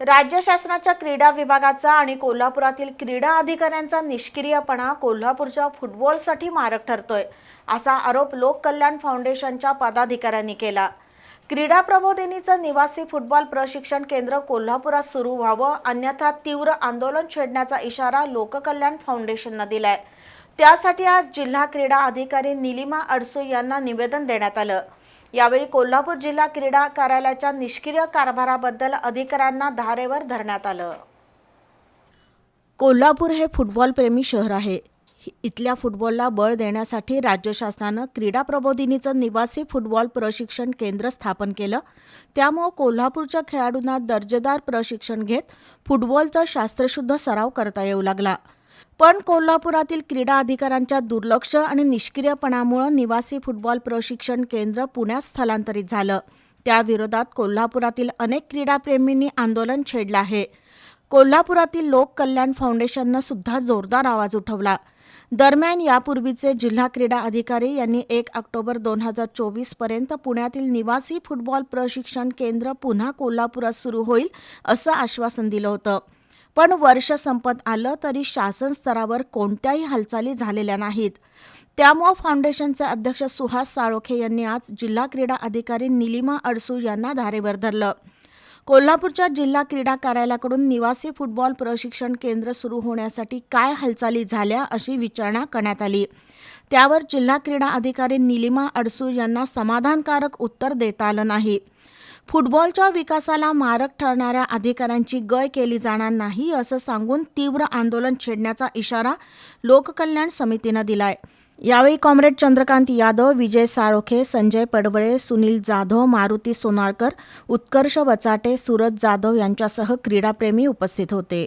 राज्य शासनाच्या क्रीडा विभागाचा आणि कोल्हापुरातील क्रीडा अधिकाऱ्यांचा निष्क्रियपणा कोल्हापूरच्या फुटबॉलसाठी मारक ठरतोय असा आरोप लोककल्याण फाउंडेशनच्या पदाधिकाऱ्यांनी केला. क्रीडा प्रबोधिनीचं निवासी फुटबॉल प्रशिक्षण केंद्र कोल्हापुरात सुरू व्हावं अन्यथा तीव्र आंदोलन छेडण्याचा इशारा लोककल्याण फाउंडेशननं दिलाय. त्यासाठी आज जिल्हा क्रीडा अधिकारी निलिमा अडसू यांना निवेदन देण्यात आलं. यावेळी कोल्हापूर जिल्हा क्रीडा कार्यालयाच्या निष्क्रिय कारभाराबद्दल अधिकाऱ्यांना धारेवर धरण्यात आलं. कोल्हापूर हे फुटबॉल प्रेमी शहर आहे. इथल्या फुटबॉलला बळ देण्यासाठी राज्य शासनानं क्रीडा प्रबोधिनीचं निवासी फुटबॉल प्रशिक्षण केंद्र स्थापन केलं. त्यामुळं कोल्हापूरच्या खेळाडूंना दर्जेदार प्रशिक्षण घेत फुटबॉलचा शास्त्रशुद्ध सराव करता येऊ लागला. पण कोल्हापुरातील क्रीडा अधिकाऱ्यांच्या दुर्लक्ष आणि निष्क्रियपणामुळं निवासी फुटबॉल प्रशिक्षण केंद्र पुण्यात स्थलांतरित झालं. त्याविरोधात कोल्हापुरातील अनेक क्रीडाप्रेमींनी आंदोलन छेडलं आहे. कोल्हापुरातील लोक कल्याण फाउंडेशननं सुद्धा जोरदार आवाज उठवला. दरम्यान यापूर्वीचे जिल्हा क्रीडा अधिकारी यांनी एक ऑक्टोबर दोन हजार चोवीसपर्यंत पुण्यातील निवासी फुटबॉल प्रशिक्षण केंद्र पुन्हा कोल्हापुरात सुरू होईल असं आश्वासन दिलं होतं. पण वर्ष संपत आलं तरी शासन स्तरावर कोणत्याही हालचाली झालेल्या नाहीत. त्यामुळं फाउंडेशनचे अध्यक्ष सुहास साळोखे यांनी आज जिल्हा क्रीडा अधिकारी निलिमा अडसू यांना धारेवर धरलं. कोल्हापूरच्या जिल्हा क्रीडा कार्यालयाकडून निवासी फुटबॉल प्रशिक्षण केंद्र सुरू होण्यासाठी काय हालचाली झाल्या अशी विचारणा करण्यात आली. त्यावर जिल्हा क्रीडा अधिकारी निलिमा अडसूळ यांना समाधानकारक उत्तर देता आलं नाही. फुटबॉलच्या विकासाला मारक ठरणाऱ्या अधिकाऱ्यांची गय केली जाणार नाही असं सांगून तीव्र आंदोलन छेडण्याचा इशारा लोककल्याण समितीनं दिलाय. यावेळी कॉम्रेड चंद्रकांत यादव विजय साळोखे संजय पडवळे सुनील जाधव मारुती सोनारकर उत्कर्ष बचाटे सूरज जाधव यांच्यासह क्रीडाप्रेमी उपस्थित होते.